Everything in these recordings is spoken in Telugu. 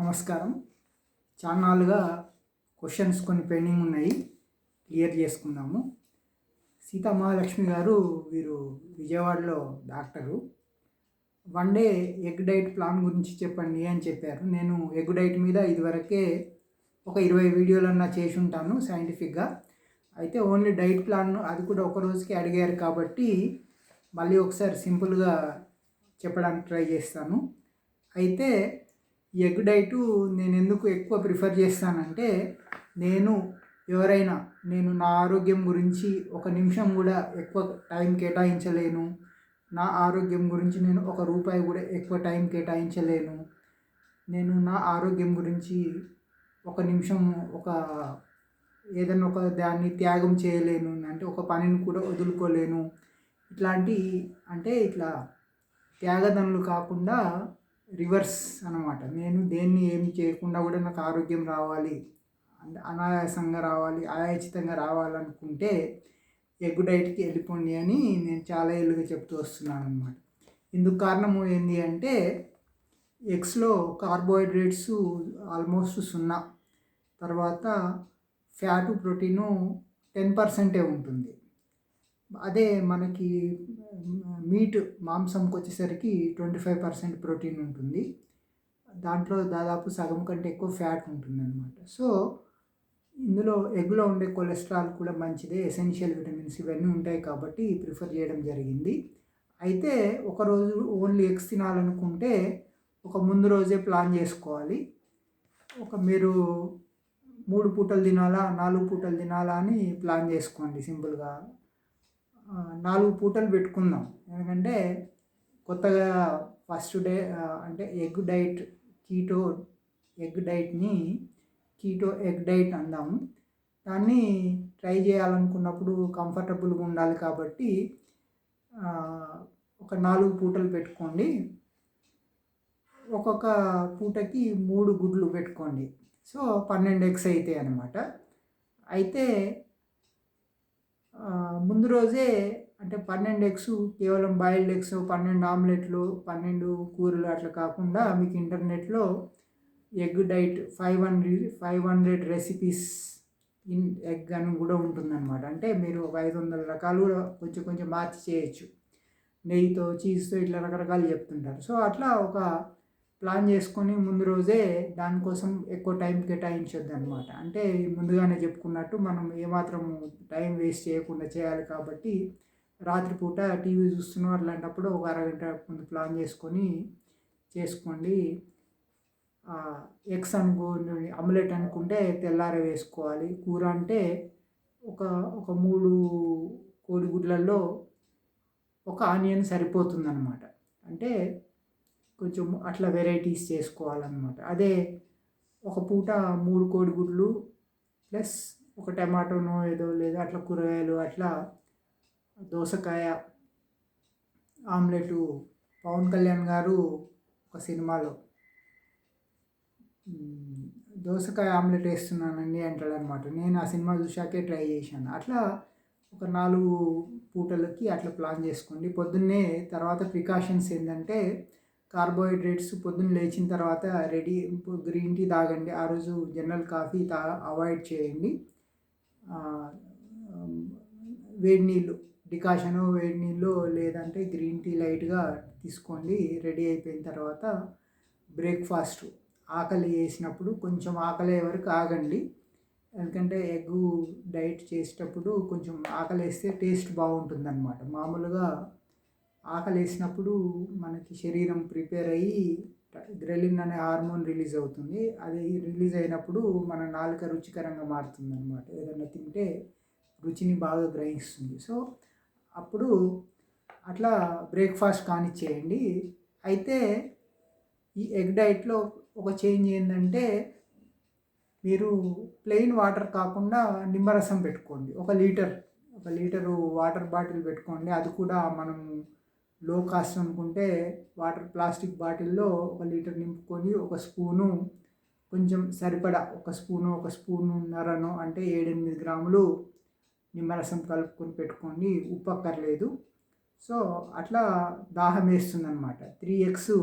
నమస్కారం. చాన్నాళ్ళుగా క్వశ్చన్స్ కొన్ని పెండింగ్ ఉన్నాయి. క్లియర్ చేసుకుందాము. సీతామహాలక్ష్మి గారు వీరు విజయవాడలో doctor. One day egg diet plan గురించి చెప్పండి అని చెప్పారు. నేను ఎగ్ డైట్ మీద ఇదివరకే ఒక ఇరవై వీడియోలన్నా చేసి ఉంటాను సైంటిఫిక్గా. అయితే ఓన్లీ డైట్ ప్లాన్ అది కూడా ఒక రోజుకి అడిగారు కాబట్టి మళ్ళీ ఒకసారి సింపుల్గా చెప్పడానికి ట్రై చేస్తాను. అయితే ఎగ్ డైటు నేను ఎందుకు ఎక్కువ ప్రిఫర్ చేస్తానంటే నేను ఎవరైనా నేను నా ఆరోగ్యం గురించి ఒక నిమిషం కూడా ఎక్కువ టైం కేటాయించలేను. నా ఆరోగ్యం గురించి నేను ఒక రూపాయి కూడా ఎక్కువ టైం కేటాయించలేను. నేను నా ఆరోగ్యం గురించి ఒక నిమిషం ఒక ఏదైనా ఒక దాన్ని త్యాగం చేయలేను. అంటే ఒక పనిని కూడా వదులుకోలేను. ఇట్లాంటి అంటే ఇట్లా త్యాగదనులు కాకుండా రివర్స్ అనమాట నేను దేన్ని ఏమి చేయకుండా కూడా నాకు ఆరోగ్యం రావాలి అంటే అనాయాసంగా రావాలి ఆయాచితంగా రావాలనుకుంటే ఎగ్ డైట్కి వెళ్ళిపోండి అని నేను చాలా ఏళ్ళుగా చెప్తూ వస్తున్నాను అనమాట ఇందుకు కారణము ఏంటి అంటే ఎగ్స్లో కార్బోహైడ్రేట్స్ ఆల్మోస్ట్ సున్నా తర్వాత ఫ్యాటు ప్రోటీను టెన్ పర్సెంటే ఉంటుంది. అదే మనకి మీట్ మాంసంకి వచ్చేసరికి ట్వంటీ ఫైవ్ పర్సెంట్ ప్రోటీన్ ఉంటుంది. దాంట్లో దాదాపు సగం కంటే ఎక్కువ ఫ్యాట్ ఉంటుంది అనమాట సో ఇందులో ఎగ్లో ఉండే కొలెస్ట్రాల్ కూడా మంచిదే ఎసెన్షియల్ విటమిన్స్ ఇవన్నీ ఉంటాయి కాబట్టి ప్రిఫర్ చేయడం జరిగింది. అయితే ఒకరోజు ఓన్లీ ఎగ్స్ తినాలనుకుంటే ఒక ముందు రోజే ప్లాన్ చేసుకోవాలి. ఒక మీరు మూడు పూటలు తినాలా నాలుగు పూటలు తినాలా అని ప్లాన్ చేసుకోండి సింపుల్గా. నాలుగు పూటలు పెట్టుకుందాం. ఎందుకంటే కొత్తగా ఫస్ట్ డే అంటే ఎగ్ డైట్ కీటో ఎగ్ డైట్ని కీటో ఎగ్ డైట్ అందాము దాన్ని ట్రై చేయాలనుకున్నప్పుడు కంఫర్టబుల్గా ఉండాలి కాబట్టి ఒక నాలుగు పూటలు పెట్టుకోండి. ఒక్కొక్క పూటకి మూడు గుడ్లు పెట్టుకోండి. సో పన్నెండు ఎగ్స్ అవుతాయి అనమాట అయితే ముందు రోజే అంటే పన్నెండు ఎగ్స్ కేవలం బాయిల్డ్ ఎగ్స్ పన్నెండు ఆమ్లెట్లు పన్నెండు కూరలు అట్లా కాకుండా మీకు ఇంటర్నెట్లో egg diet five hundred five hundred recipes in egg అని కూడా ఉంటుందన్నమాట. అంటే మీరు ఒక ఐదు వందల రకాలు కూడా కొంచెం కొంచెం మార్చి చేయొచ్చు. నెయ్యితో చీజ్తో ఇట్లా రకరకాలు చెప్తుంటారు. సో అట్లా ఒక ప్లాన్ చేసుకొని ముందు రోజే దానికోసం ఎక్కువ టైం కేటాయించొద్దు అనమాట అంటే ముందుగానే చెప్పుకున్నట్టు మనం ఏమాత్రం టైం వేస్ట్ చేయకుండా చేయాలి కాబట్టి రాత్రిపూట టీవీ చూస్తున్నాం అట్లాంటప్పుడు ఒక అరగంట ముందు ప్లాన్ చేసుకొని చేసుకోండి. ఎగ్స్ అనుకో ఆమ్లెట్ అనుకుంటే తెల్లారి వేసుకోవాలి. కూర అంటే ఒక ఒక మూడు కోడిగుడ్లలో ఒక ఆనియన్ సరిపోతుందన్నమాట. అంటే కొంచెం అట్లా వెరైటీస్ చేసుకోవాలన్నమాట. అదే ఒక పూట మూడు కోడిగుడ్లు ప్లస్ ఒక టమాటోనో ఏదో లేదా అట్లా కూరగాయలు అట్లా దోసకాయ ఆమ్లెట్ పవన్ కళ్యాణ్ గారు ఒక సినిమాలో దోసకాయ ఆమ్లెట్ వేస్తున్నానండి అంటాడనమాట నేను ఆ సినిమా చూశాకే ట్రై చేశాను. అట్లా ఒక నాలుగు పూటలకి అట్లా ప్లాన్ చేసుకోండి. పొద్దున్నే తర్వాత ప్రికాషన్స్ ఏంటంటే కార్బోహైడ్రేట్స్ పొద్దున్న లేచిన తర్వాత రెడీ గ్రీన్ టీ తాగండి. ఆ రోజు జనరల్ కాఫీ తా అవాయిడ్ చేయండి. వేడి నీళ్ళు డికాషను వేడి నీళ్ళు లేదంటే గ్రీన్ టీ లైట్గా తీసుకోండి. రెడీ అయిపోయిన తర్వాత బ్రేక్ఫాస్ట్ ఆకలి వేసినప్పుడు కొంచెం ఆకలి వరకు ఆగండి. ఎందుకంటే ఎగ్ డైట్ చేసేటప్పుడు కొంచెం ఆకలి వేస్తే టేస్ట్ బాగుంటుంది అనమాట మామూలుగా ఆకలి వేసినప్పుడు మనకి శరీరం ప్రిపేర్ అయ్యి గ్రెలిన్ అనే హార్మోన్ రిలీజ్ అవుతుంది. అది రిలీజ్ అయినప్పుడు మన నాలుక రుచికరంగా మారుతుంది అనమాట ఏదైనా తింటే రుచిని బాగా గ్రహిస్తుంది. సో అప్పుడు అట్లా బ్రేక్ఫాస్ట్ కానిచ్చేయండి. అయితే ఈ ఎగ్ డైట్లో ఒక చేంజ్ ఏంటంటే మీరు ప్లెయిన్ వాటర్ కాకుండా నిమ్మరసం పెట్టుకోండి. ఒక లీటర్ ఒక లీటరు వాటర్ బాటిల్ పెట్టుకోండి. అది కూడా మనం లో కాస్ట్ అనుకుంటే వాటర్ ప్లాస్టిక్ బాటిల్లో ఒక లీటర్ నింపుకొని ఒక స్పూను కొంచెం సరిపడా ఒక స్పూను ఒక స్పూను నరను అంటే ఏడెనిమిది గ్రాములు నిమ్మరసం కలుపుకొని పెట్టుకోండి ఉప్పు అక్కర్లేదు సో అట్లా దాహం వేస్తుంది అనమాట త్రీ ఎగ్స్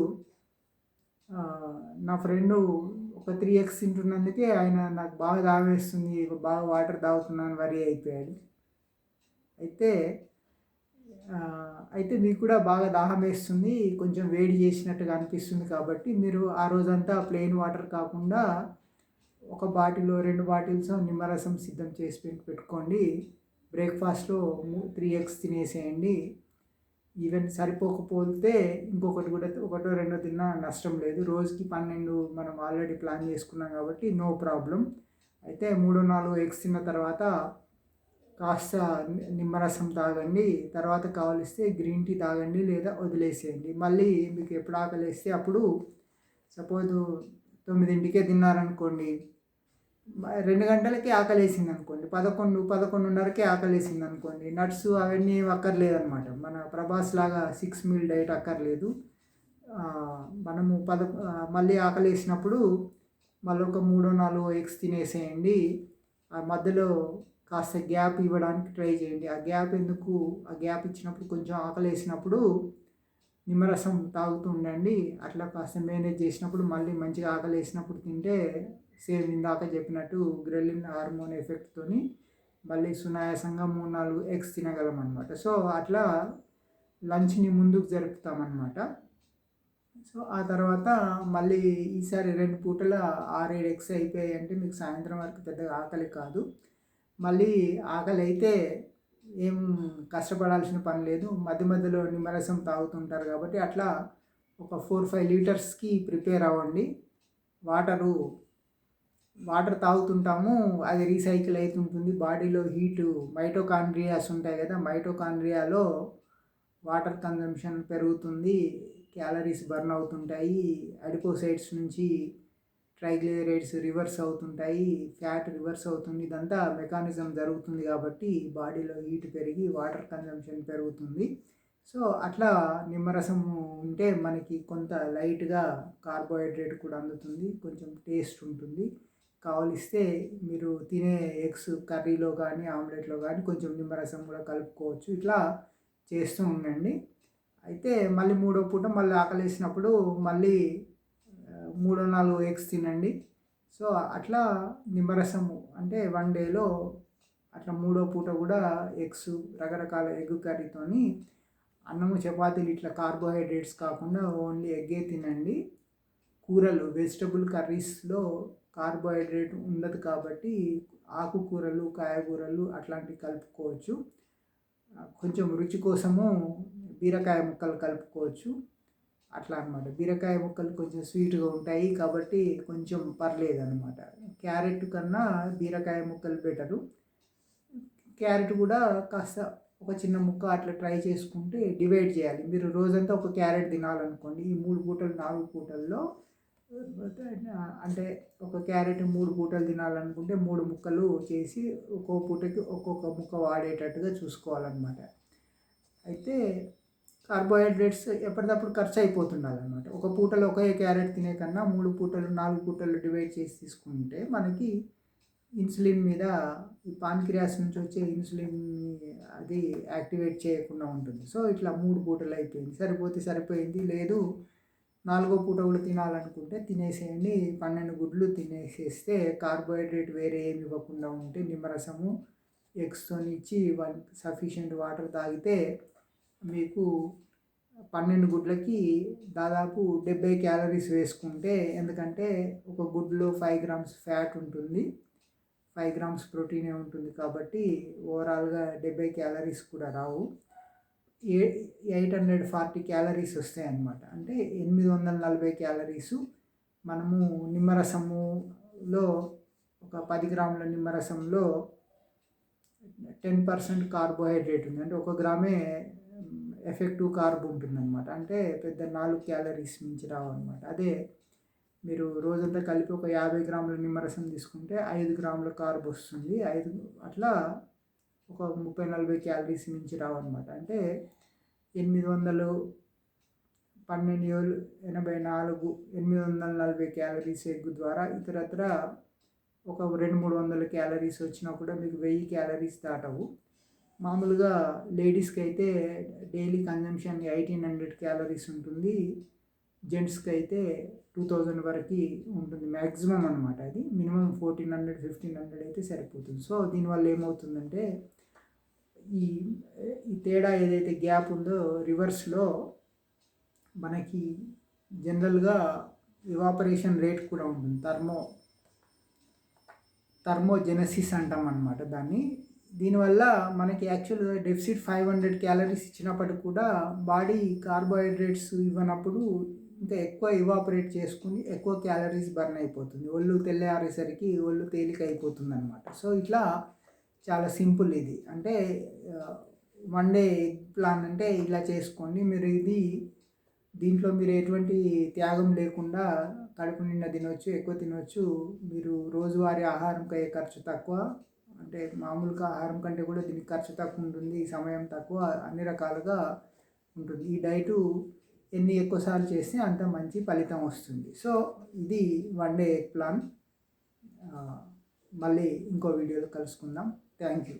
నా ఫ్రెండు ఒక త్రీ ఎక్స్ తింటున్నందుకే ఆయన నాకు బాగా దావేస్తుంది బాగా వాటర్ తాగుతున్నాను వరి అయిపోయాడు. అయితే అయితే మీకు కూడా బాగా దాహం వేస్తుంది కొంచెం వేడి చేసినట్టుగా అనిపిస్తుంది కాబట్టి మీరు ఆ రోజంతా ప్లెయిన్ వాటర్ కాకుండా ఒక బాటిల్ రెండు బాటిల్స్ నిమ్మరసం సిద్ధం చేసి పెట్టి పెట్టుకోండి. బ్రేక్ఫాస్ట్లో త్రీ ఎగ్స్ తినేసేయండి. ఈవెన్ సరిపోకపోతే ఇంకొకటి కూడా ఒకటో రెండో తిన్నా నష్టం లేదు. రోజుకి పన్నెండు మనం ఆల్రెడీ ప్లాన్ చేసుకున్నాం కాబట్టి నో ప్రాబ్లం అయితే మూడో నాలుగు ఎగ్స్ తిన్న తర్వాత కాస్త నిమ్మరసం తాగండి తర్వాత కావలిస్తే గ్రీన్ టీ తాగండి లేదా వదిలేసేయండి. మళ్ళీ మీకు ఎప్పుడు ఆకలిస్తే అప్పుడు సపోజ్ తొమ్మిదింటికే తిన్నారనుకోండి రెండు గంటలకి ఆకలేసింది అనుకోండి పదకొండు పదకొండున్నరకే ఆకలేసింది అనుకోండి నట్స్ అవన్నీ అక్కర్లేదనమాట మన ప్రభాస్ లాగా సిక్స్ మీల్ డైట్ అక్కర్లేదు. మనము పద మళ్ళీ ఆకలేసినప్పుడు మళ్ళీ ఒక మూడో నాలుగో ఎగ్స్ తినేసేయండి. ఆ మధ్యలో కాస్త గ్యాప్ ఇవ్వడానికి ట్రై చేయండి. ఆ గ్యాప్ ఎందుకు? ఆ గ్యాప్ ఇచ్చినప్పుడు కొంచెం ఆకలేసినప్పుడు నిమ్మరసం తాగుతూ ఉండండి. అట్లా కాస్త మేనేజ్ చేసినప్పుడు మళ్ళీ మంచిగా ఆకలి వేసినప్పుడు తింటే సేమ్ ఇందాక చెప్పినట్టు గ్రెలిన్ హార్మోన్ ఎఫెక్ట్తోని మళ్ళీ సునాయాసంగా మూడు నాలుగు ఎగ్స్ తినగలం అనమాట సో అట్లా లంచ్ని ముందుకు జరుపుతామన్నమాట. సో ఆ తర్వాత మళ్ళీ ఈసారి రెండు పూటల ఆరేడు ఎగ్స్ అయిపోయాయి అంటే మీకు సాయంత్రం వరకు పెద్దగా ఆకలి కాదు. మళ్ళీ ఆకలి అయితే ఏం కష్టపడాల్సిన పని లేదు. మధ్య మధ్యలో నిమ్మరసం తాగుతుంటారు కాబట్టి అట్లా ఒక ఫోర్ ఫైవ్ లీటర్స్కి ప్రిపేర్ అవ్వండి. వాటరు వాటర్ తాగుతుంటాము. అది రీసైకిల్ అవుతుంటుంది బాడీలో హీటు మైటోకాండ్రియాస్ ఉంటాయి కదా మైటోకాండ్రియాలో వాటర్ కన్జంప్షన్ పెరుగుతుంది. క్యాలరీస్ బర్న్ అవుతుంటాయి. అడిపోసైడ్స్ నుంచి ట్రైగ్లిజరైడ్స్ రివర్స్ అవుతుంటాయి ఫ్యాట్ రివర్స్ అవుతుంది ఇదంతా మెకానిజం జరుగుతుంది కాబట్టి బాడీలో హీట్ పెరిగి వాటర్ కన్జంప్షన్ పెరుగుతుంది. సో అట్లా నిమ్మరసం ఉంటే మనకి కొంత లైట్గా కార్బోహైడ్రేట్ కూడా అందుతుంది కొంచెం టేస్ట్ ఉంటుంది. కావలిస్తే మీరు తినే ఎగ్స్ కర్రీలో కానీ ఆమ్లెట్లో కానీ కొంచెం నిమ్మరసం కూడా కలుపుకోవచ్చు. ఇట్లా చేస్తూ ఉండండి. అయితే మళ్ళీ మూడో పూట మళ్ళీ ఆకలేసినప్పుడు మళ్ళీ మూడో నాలుగు ఎగ్స్ తినండి. సో అట్లా నిమ్మరసము అంటే వన్ డేలో అట్లా మూడో పూట కూడా ఎగ్స్ రకరకాల ఎగ్ కర్రీతోని అన్నము చపాతీలు ఇట్లా కార్బోహైడ్రేట్స్ కాకుండా ఓన్లీ ఎగ్గే తినండి. కూరలు వెజిటబుల్ కర్రీస్లో కార్బోహైడ్రేట్ ఉండదు కాబట్టి ఆకుకూరలు కాయగూరలు అట్లాంటివి కలుపుకోవచ్చు. కొంచెం రుచి కోసము బీరకాయ ముక్కలు కలుపుకోవచ్చు. అట్లా అనమాట బీరకాయ ముక్కలు కొంచెం స్వీట్గా ఉంటాయి కాబట్టి కొంచెం పర్లేదు అనమాట క్యారెట్ కన్నా బీరకాయ ముక్కలు బెటరు. క్యారెట్ కూడా కాస్త ఒక చిన్న ముక్క అట్లా ట్రై చేసుకుంటే డివైడ్ చేయాలి. మీరు రోజంతా ఒక క్యారెట్ తినాలనుకోండి ఈ మూడు పూటలు నాలుగు పూటల్లో అంటే ఒక క్యారెట్ మూడు పూటలు తినాలనుకుంటే మూడు ముక్కలు చేసి ఒక్కో పూటకి ఒక్కొక్క ముక్క వాడేటట్టుగా చూసుకోవాలన్నమాట. అయితే కార్బోహైడ్రేట్స్ ఎప్పటికప్పుడు ఖర్చు అయిపోతుండాలన్నమాట ఒక పూటలో ఒకే క్యారెట్ తినే కన్నా మూడు పూటలు నాలుగు పూటలు డివైడ్ చేసి తీసుకుంటే మనకి ఇన్సులిన్ మీద ఈ పాన్క్రియాస్ నుంచి వచ్చే ఇన్సులిన్ అది యాక్టివేట్ చేయకుండా ఉంటుంది. సో ఇట్లా మూడు పూటలు అయిపోయింది. సరిపోతే సరిపోయింది. లేదు నాలుగో పూట కూడా తినాలనుకుంటే తినేసేయండి. పన్నెండు గుడ్లు తినేసేస్తే కార్బోహైడ్రేట్ వేరే ఏమి ఇవ్వకుండా ఉంటే నిమ్మరసము ఎగ్స్తో ఇచ్చి వన్ సఫిషియెంట్ వాటర్ తాగితే మీకు పన్నెండు గుడ్లకి దాదాపు డెబ్బై క్యాలరీస్ వేసుకుంటే ఎందుకంటే ఒక గుడ్లో ఫైవ్ గ్రామ్స్ ఫ్యాట్ ఉంటుంది. ఫైవ్ గ్రామ్స్ ప్రోటీనే ఉంటుంది కాబట్టి ఓవరాల్గా డెబ్బై క్యాలరీస్ కూడా రావు. ఏ ఎయిట్ హండ్రెడ్ ఫార్టీ క్యాలరీస్ వస్తాయి అన్నమాట అంటే ఎనిమిది వందల నలభై క్యాలరీసు. మనము నిమ్మరసములో ఒక పది గ్రాముల నిమ్మరసంలో టెన్ పర్సెంట్ కార్బోహైడ్రేట్ ఉంది. అంటే ఒక గ్రామే ఎఫెక్టివ్ కార్బ్ ఉంటుందన్నమాట అంటే పెద్ద నాలుగు క్యాలరీస్ మించి రావు అనమాట అదే మీరు రోజంతా కలిపి ఒక యాభై గ్రాముల నిమ్మరసం తీసుకుంటే ఐదు గ్రాముల కార్బ్ వస్తుంది. ఐదు అట్లా ఒక ముప్పై నలభై క్యాలరీస్ మించి రావన్నమాట. అంటే ఎనిమిది వందలు పన్నెండు ఏళ్ళు ఎనభై నాలుగు ఎనిమిది వందల నలభై క్యాలరీస్ ఎగ్ ద్వారా ఇతరత్ర ఒక రెండు మూడు వందల క్యాలరీస్ వచ్చినా కూడా మీకు వెయ్యి క్యాలరీస్ దాటవు. మామూలుగా లేడీస్కి అయితే daily consumption eighteen hundred calories ఉంటుంది. జెంట్స్కి అయితే టూ థౌజండ్ వరకు ఉంటుంది. మ్యాక్సిమం అనమాట అది. Minimum fourteen hundred fifteen hundred అయితే సరిపోతుంది. సో దీనివల్ల ఏమవుతుందంటే ఈ ఈ తేడా ఏదైతే గ్యాప్ ఉందో రివర్స్లో మనకి జనరల్గా ఇవాపరేషన్ రేట్ కూడా ఉంటుంది. థర్మో థర్మోజెనసిస్ అంటాం అనమాట దాన్ని. దీనివల్ల మనకి యాక్చువల్గా డెఫిసిట్ ఫైవ్ హండ్రెడ్ క్యాలరీస్ ఇచ్చినప్పటికి కూడా బాడీ కార్బోహైడ్రేట్స్ ఇవ్వనప్పుడు ఇంకా ఎక్కువ ఇవాపరేట్ చేసుకుని ఎక్కువ క్యాలరీస్ బర్న్ అయిపోతుంది. ఒళ్ళు తెల్లారేసరికి ఒళ్ళు తేలిక అయిపోతుంది అనమాట సో ఇట్లా చాలా సింపుల్ ఇది. అంటే వన్ డే ప్లాన్ అంటే ఇలా చేసుకోండి. మీరు ఇది దీంట్లో మీరు ఎటువంటి త్యాగం లేకుండా కడుపు నిండా తినవచ్చు ఎక్కువ తినవచ్చు మీరు రోజువారీ ఆహారంకి అయ్యే ఖర్చు తక్కువ. అంటే మామూలుగా ఆహారం కంటే కూడా దీనికి ఖర్చు తక్కువ ఉంటుంది సమయం తక్కువ అన్ని రకాలుగా ఉంటుంది. ఈ డైటు ఎన్ని ఎక్కువసార్లు చేస్తే అంత మంచి ఫలితం వస్తుంది. సో ఇది వన్ డే ప్లాన్. మళ్ళీ ఇంకో వీడియోలో కలుసుకుందాం. Thank you.